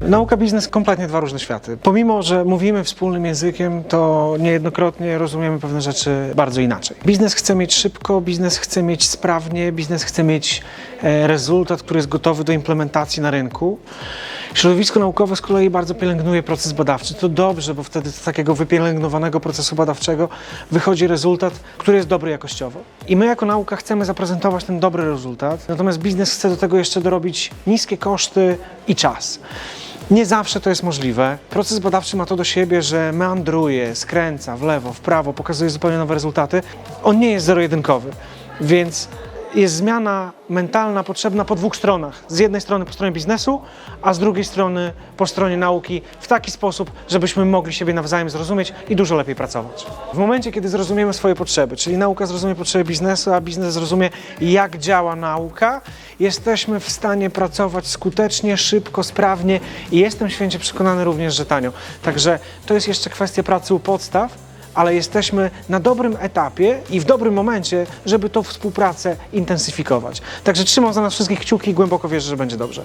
Nauka, biznes kompletnie dwa różne światy. Pomimo, że mówimy wspólnym językiem, to niejednokrotnie rozumiemy pewne rzeczy bardzo inaczej. Biznes chce mieć szybko, biznes chce mieć sprawnie, biznes chce mieć e, rezultat, który jest gotowy do implementacji na rynku. Środowisko naukowe z kolei bardzo pielęgnuje proces badawczy. To dobrze, bo wtedy z takiego wypielęgnowanego procesu badawczego wychodzi rezultat, który jest dobry jakościowo. I my jako nauka chcemy zaprezentować ten dobry rezultat, natomiast biznes chce do tego jeszcze dorobić niskie koszty i czas. Nie zawsze to jest możliwe. Proces badawczy ma to do siebie, że meandruje, skręca w lewo, w prawo, pokazuje zupełnie nowe rezultaty. On nie jest zero-jedynkowy, więc jest zmiana mentalna potrzebna po dwóch stronach. Z jednej strony po stronie biznesu, a z drugiej strony po stronie nauki w taki sposób, żebyśmy mogli siebie nawzajem zrozumieć i dużo lepiej pracować. W momencie, kiedy zrozumiemy swoje potrzeby, czyli nauka zrozumie potrzeby biznesu, a biznes zrozumie, jak działa nauka, jesteśmy w stanie pracować skutecznie, szybko, sprawnie i jestem święcie przekonany również, że tanio. Także to jest jeszcze kwestia pracy u podstaw, ale jesteśmy na dobrym etapie i w dobrym momencie, żeby tą współpracę intensyfikować. Także trzymam za nas wszystkich kciuki i głęboko wierzę, że będzie dobrze.